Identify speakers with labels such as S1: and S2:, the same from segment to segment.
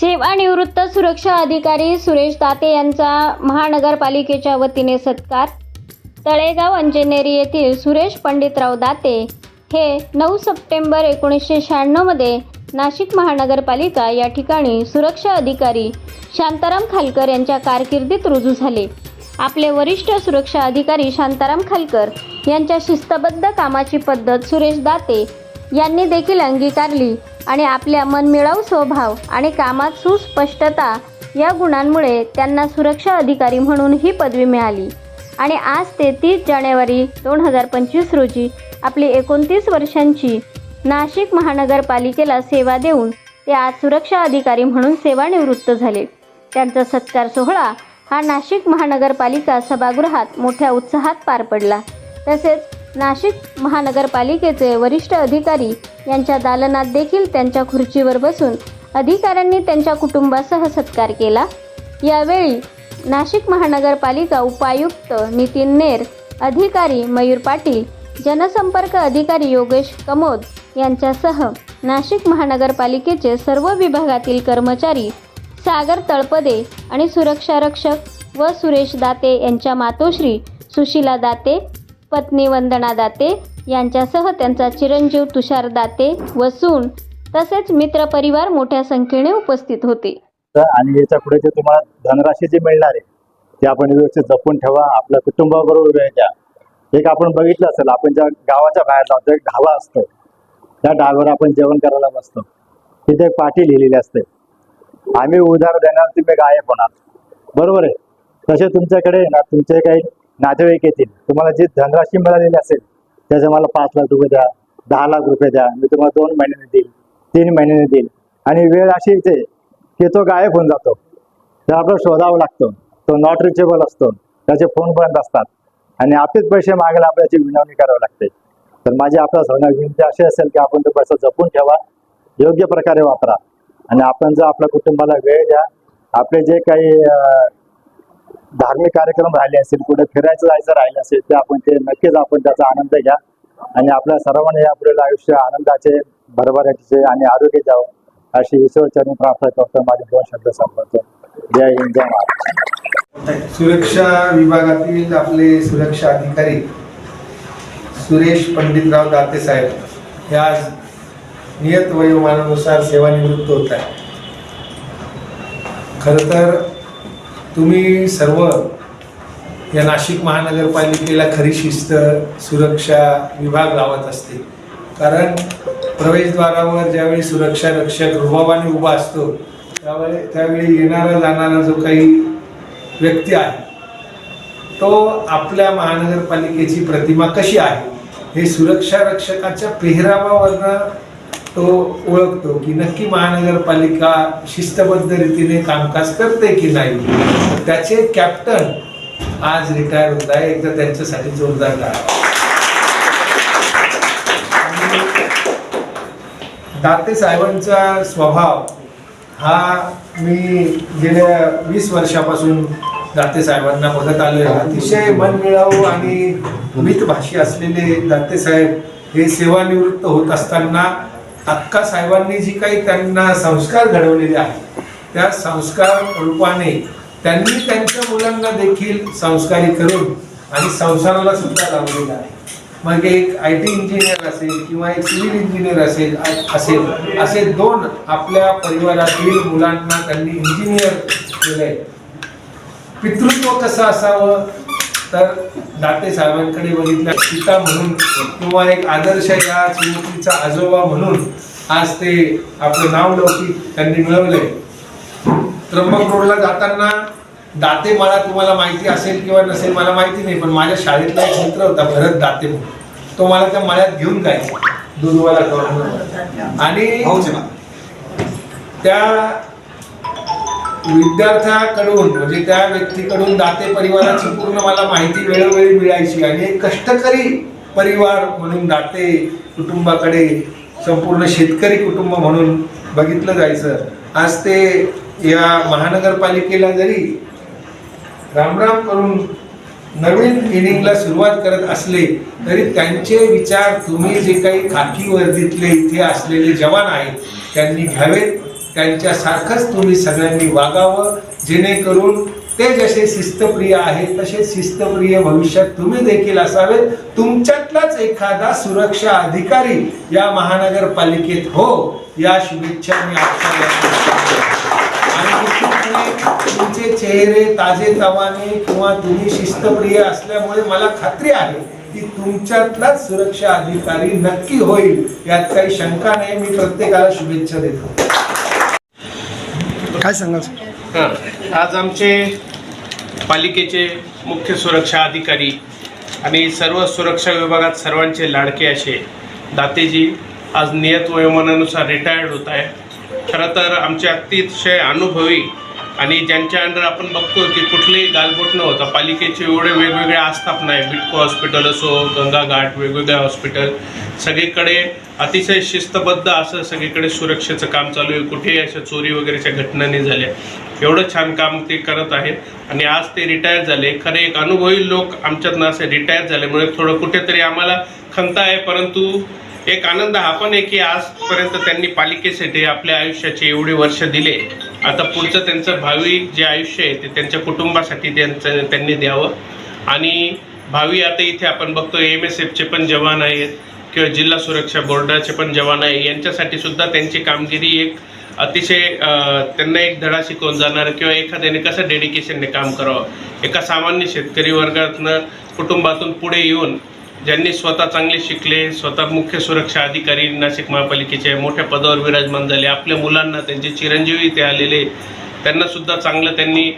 S1: सेवानिवृत्त सुरक्षा अधिकारी सुरेश दाते यांचा महानगरपालिकेच्या वतीने सत्कार. तळेगाव अंजनेरी येथील सुरेश पंडितराव दाते हे नऊ सप्टेंबर एकोणीसशे शहाण्णवमध्ये नाशिक महानगरपालिका या ठिकाणी सुरक्षा अधिकारी शांताराम खालकर यांच्या कारकिर्दीत रुजू झाले. आपले वरिष्ठ सुरक्षा अधिकारी शांताराम खालकर यांच्या शिस्तबद्ध कामाची पद्धत सुरेश दाते यांनी देखील अंगीकारली. आणि आपल्या मनमिळाव स्वभाव आणि कामात सुस्पष्टता या गुणांमुळे त्यांना सुरक्षा अधिकारी म्हणून ही पदवी मिळाली. आणि आज ते तीस जानेवारी दोन हजार पंचवीस रोजी आपली एकोणतीस वर्षांची नाशिक महानगरपालिकेला सेवा देऊन ते आज सुरक्षा अधिकारी म्हणून सेवानिवृत्त झाले. त्यांचा सत्कार सोहळा हा नाशिक महानगरपालिका सभागृहात मोठ्या उत्साहात पार पडला. तसेच नाशिक महानगरपालिकेचे वरिष्ठ अधिकारी यांच्या दालनात देखील त्यांच्या खुर्चीवर बसून अधिकाऱ्यांनी त्यांच्या कुटुंबासह सत्कार केला. यावेळी नाशिक महानगरपालिका उपायुक्त नितीन नेर अधिकारी मयूर पाटील जनसंपर्क अधिकारी योगेश कमोद यांच्यासह नाशिक महानगरपालिकेचे सर्व विभागातील कर्मचारी सागर तळपदे आणि सुरक्षा रक्षक व सुरेश दाते यांच्या मातोश्री सुशीला दाते पत्नी वंदना दाते यांच्यासह त्यांचा चिरंजीव तुषार दाते व सून तसेच मित्रपरिवार मोठ्या संख्येने उपस्थित होते.
S2: आणि याच्यापुढे जे तुम्हाला धनराशी जी मिळणार आहे ते आपण व्यवस्थित जपून ठेवा आपल्या कुटुंबाबरोबर वेळ द्या. एक आपण बघितलं असेल आपण ज्या गावाच्या बाहेर जातो एक ढाबा असतो त्या ढाब्यावर आपण जेवण करायला बसतो. तिथे एक पाठी लिहिलेली असते. आम्ही उधार देणार तुम्ही गायब होणार. बरोबर आहे? तसे तुमच्याकडे ना तुमचे काही नातेवाईक येतील. तुम्हाला जी धनराशी मिळालेली असेल त्याचं मला पाच लाख रुपये द्या दहा लाख रुपये द्या मी तुम्हाला दोन महिन्याने देईल तीन महिन्याने देईल. आणि वेळ अशी येते की तो गायब होऊन जातो. तर आपल्याला शोधावं लागतं. तो नॉट रिचेबल असतो. त्याचे फोन बंद असतात. आणि आपलेच पैसे मागायला आपल्याची विनवणी करावी लागते. तर माझी आपल्या सर्वांना विनंती अशी असेल की आपण तो पैसा जपून ठेवा योग्य प्रकारे वापरा. आणि आपण जर आपल्या कुटुंबाला वेळ द्या आपले जे काही धार्मिक कार्यक्रम राहिले असतील कुठे फिरायचं जायचं राहिलं असेल ते आपण ते नक्कीच आपण त्याचा आनंद घ्या. आणि आपल्या सर्वांना या पुढील आयुष्य आनंदाचे भरभराटीचे आणि आरोग्य द्यावं अशी ईश्वरचरणी प्रार्थना करतो. माझे दोन शब्द संपवतो. जय हिंद जय महाराज
S3: सुरक्षा विभागातील आपले सुरक्षा अधिकारी सुरेश पंडितराव दाते साहेब हे आज नियत वयोमानानुसार सेवानिवृत्त होत आहे खरं तर तुम्ही सर्व या नाशिक महानगरपालिकेला खरी शिस्त सुरक्षा विभाग लावत असते. कारण प्रवेशद्वारावर ज्यावेळी सुरक्षा रक्षक रुबाबाने उभा असतो त्यावेळी त्यावेळी येणारा जाणारा जो काही व्यक्ती आहे तो आपल्या महानगरपालिकेची प्रतिमा कशी आहे हे सुरक्षा रक्षकाच्या पेहरावावरनं तो ओळखतो की नक्की महानगरपालिका शिस्तबद्ध रीतीने कामकाज करते की नाही. त्याचे कॅप्टन आज रिटायर होत आहे. एकदा त्यांच्यासाठी जोरदार दाते साहेबांचा स्वभाव हा मी गेल्या वीस वर्षापासून दाते साहेबांना बघत आलोय. अतिशय मनमिळावू आणि मितभाषी असलेले दाते साहेब हे सेवानिवृत्त होत असताना अक्का साहेबांनी जी काही त्यांना संस्कार घडवलेले आहेत त्या संस्कार रूपाने त्यांनी त्यांच्या मुलांना देखील संस्कारी करून आणि संसाराला सुद्धा लावलेलं आहे. मग एक आय टी इंजिनियर असेल किंवा एक सिव्हिल इंजिनियर असेल असेल असे दोन आपल्या परिवारातील मुलांना त्यांनी इंजिनियर केलंय. पितृत्व कसं असावं? तर दाते साहेबांकडे बघितलं पिता म्हणून किंवा एक आदर्श या चिमुकलीचा आजोबा म्हणून आज ते आपलं नाव लौकिक त्यांनी मिळवलंय. त्र्यंबक रोडला जाताना दाते मला तुम्हाला माहिती असेल किंवा नसेल मला माहिती नाही पण माझ्या शाळेतला एक मित्र होता भरत दाते म्हणून. तो मला त्या मळ्यात घेऊन जायचा दूधवाला करून. आणि त्या विद्यार्थ्याकडून म्हणजे त्या व्यक्तीकडून दाते परिवाराची पूर्ण मला माहिती वेळोवेळी मिळायची आणि एक कष्टकरी परिवार म्हणून दाते कुटुंबाकडे संपूर्ण शेतकरी कुटुंब म्हणून बघितलं जायचं. आज ते या महानगरपालिकेला जरी रामराम करून नवीन इनिंगला सुरुवात करत असले तरी त्यांचे विचार तुम्ही जे काही खाकी वर्दीतले इथे असलेले जवान आहेत त्यांनी घ्यावेत. त्यांच्यासारखंच तुम्ही सगळ्यांनी वागावं जेणेकरून ते जसे शिस्तप्रिय आहेत तसे शिस्तप्रिय भविष्यात तुम्ही देखील असावे तुमच्यातलाच एखादा सुरक्षा अधिकारी या महानगरपालिकेत हो या शुभेच्छा मी आपल्याला आणि तुमचे चेहरे ताजे तवाने किंवा तुम्ही शिस्तप्रिय असल्यामुळे मला खात्री आहे की तुमच्यातलाच सुरक्षा अधिकारी नक्की होईल यात काही शंका नाही. मी प्रत्येकाला शुभेच्छा देतो.
S4: काय सांगाल? सर
S5: हां आज आमचे पालिकेचे मुख्य सुरक्षा अधिकारी आणि सर्व सुरक्षा विभागात सर्वांचे लाडके असे दातेजी आज नियत वयोमानानुसार रिटायर्ड होत आहे खरं तर आमचे अतिशय अनुभवी आणि ज्यांच्या अंडर आपण बघतो की कुठलीही गालबोट न होता पालिकेचे एवढे वेगवेगळे आस्थापना आहे. बिटको हॉस्पिटल असो गंगाघाट वेगवेगळ्या वेगवेगळे हॉस्पिटल सगळीकडे अतिशय शिस्तबद्ध असं सगळीकडे सुरक्षेचं काम चालू आहे. कुठेही अशा चोरी वगैरेच्या घटना नाही झाल्या. एवढं छान काम ते करत आहेत. आणि आज ते रिटायर झाले. खरे एक अनुभवी लोक आमच्यातनं असे रिटायर झाल्यामुळे थोडं कुठेतरी आम्हाला खंत आहे. परंतु एक आनंद हा पण आहे की आजपर्यंत त्यांनी पालिकेसाठी आपल्या आयुष्याचे एवढे वर्ष दिले. आता पुढचं त्यांचं भावी जे आयुष्य आहे ते त्यांच्या कुटुंबासाठी त्यांचं त्यांनी द्यावं. आणि भावी आता इथे आपण बघतो एम एस एफचे पण जवान आहेत किंवा जिल्हा सुरक्षा बोर्डाचे पण जवान आहे. यांच्यासाठी सुद्धा त्यांची कामगिरी एक अतिशय त्यांना एक धडा शिकवून जाणार किंवा एखाद्याने कसं डेडिकेशनने काम करावं. एका सामान्य शेतकरी वर्गातनं कुटुंबातून पुढे येऊन ज्यांनी स्वतः चांगले शिकले स्वतः मुख्य सुरक्षा अधिकारी नाशिक महापालिकेचे मोठ्या पदावर विराजमान झाले. आपल्या मुलांना त्यांचे चिरंजीवी इथे आलेले त्यांनासुद्धा चांगलं त्यांनी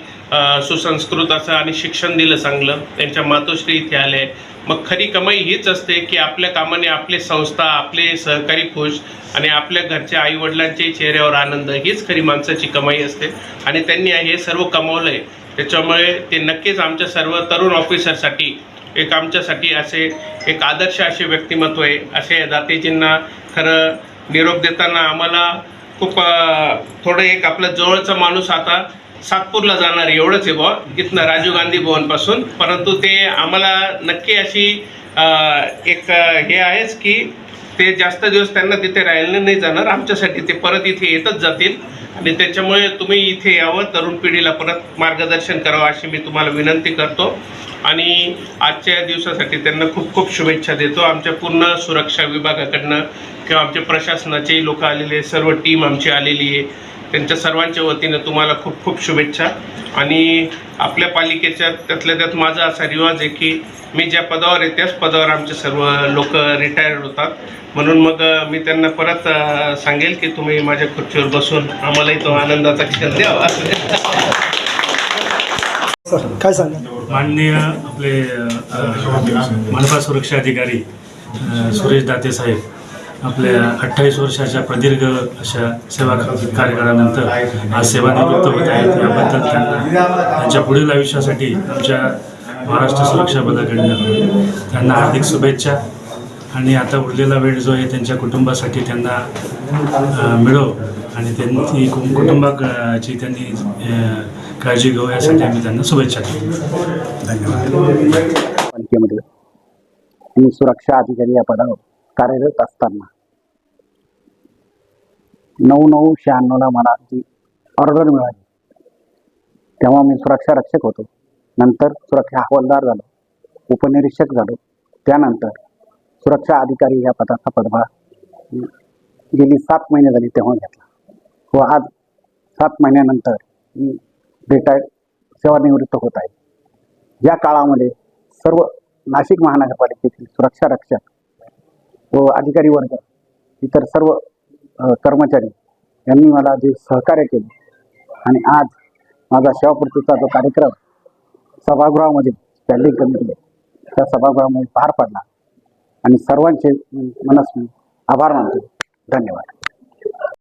S5: सुसंस्कृत असं आणि शिक्षण दिलं चांगलं. त्यांच्या मातोश्री इथे आले. मग खरी कमाई हीच असते की आपल्या कामाने आपले संस्था आपले सहकारी खुश आणि आपल्या घरच्या आईवडिलांच्याही चेहऱ्यावर आनंद हीच खरी माणसाची कमाई असते. आणि त्यांनी हे सर्व कमावलं आहे त्याच्यामुळे ते नक्कीच आमच्या सर्व तरुण ऑफिसरसाठी एक आमच्यासाठी असे एक आदर्श असे व्यक्तिमत्व आहे. असे दातेजींना खरं निरोप देताना आम्हाला खूप थोडं एक आपला जवळचा माणूस आता सातपूरला जाणार एवढंच आहे बुवा. इथनं राजीव गांधी भवनपासून. परंतु ते आम्हाला नक्की अशी एक हे आहेच की ते जास्त दिवस त्यांना तिथे राहिले नाही जाणार. आमच्यासाठी ते परत इथे येतच जातील. आणि त्याच्यामुळे तुम्ही इथे यावं तरुण पिढीला परत मार्गदर्शन करावं अशी मी तुम्हाला विनंती करतो. आणि आजच्या दिवसासाठी त्यांना खूप खूप शुभेच्छा देतो. आमच्या पूर्ण सुरक्षा विभागाकडनं किंवा आमच्या प्रशासनाचेही लोक आलेले सर्व टीम आमची आलेली आहे. त्यांच्या सर्वांच्या वतीनं तुम्हाला खूप खूप शुभेच्छा. आणि आपल्या पालिकेच्या त्यातल्या त्यात माझा असा रिवाज आहे की मी ज्या पदावर आहे त्याच पदावर आमचे सर्व लोक रिटायर्ड होतात. म्हणून मग मी त्यांना परत सांगेल की तुम्ही माझ्या खुर्चीवर बसून आम्हालाही तो आनंदाचा क्षण द्यावा.
S4: काय सांगाल?
S6: माननीय आपले मनपा सुरक्षा अधिकारी सुरेश दाते साहेब आपल्या अठ्ठावीस वर्षाच्या प्रदीर्घ अशा सेवा कार्यकाळानंतर आज सेवानिवृत्त होत आहेत. याबद्दल त्यांना त्यांच्या पुढील आयुष्यासाठी आमच्या महाराष्ट्र सुरक्षा बलाकडनं त्यांना हार्दिक शुभेच्छा. आणि आता उरलेला वेळ जो आहे त्यांच्या कुटुंबासाठी त्यांना मिळो. आणि त्यांची कुटुंबाची त्यांनी काळजी घेऊ यासाठी आम्ही त्यांना शुभेच्छा देतो.
S7: पालिकेमध्ये मी सुरक्षा अधिकारी या पदावर कार्यरत असताना नऊ नऊ शहाण्णवला मला ती ऑर्डर मिळाली. तेव्हा मी सुरक्षा रक्षक होतो. नंतर सुरक्षा हवालदार झालो. उपनिरीक्षक झालो. त्यानंतर सुरक्षा अधिकारी या पदाचा पदभार गेली सात महिने झाली तेव्हा घेतला. व आज सात महिन्यानंतर मी रिटायर्ड सेवानिवृत्त होत आहे. या काळामध्ये सर्व नाशिक महानगरपालिकेतील सुरक्षा रक्षक व अधिकारी वर्ग इतर सर्व कर्मचारी यांनी मला जे सहकार्य केले. आणि आज माझा सेवापूर्तीचा जो कार्यक्रम सभागृहामध्ये स्टँडिंग कमिटी त्या सभागृहामध्ये पार पडला. आणि सर्वांचे मी मनस्वी आभार मानतो. धन्यवाद.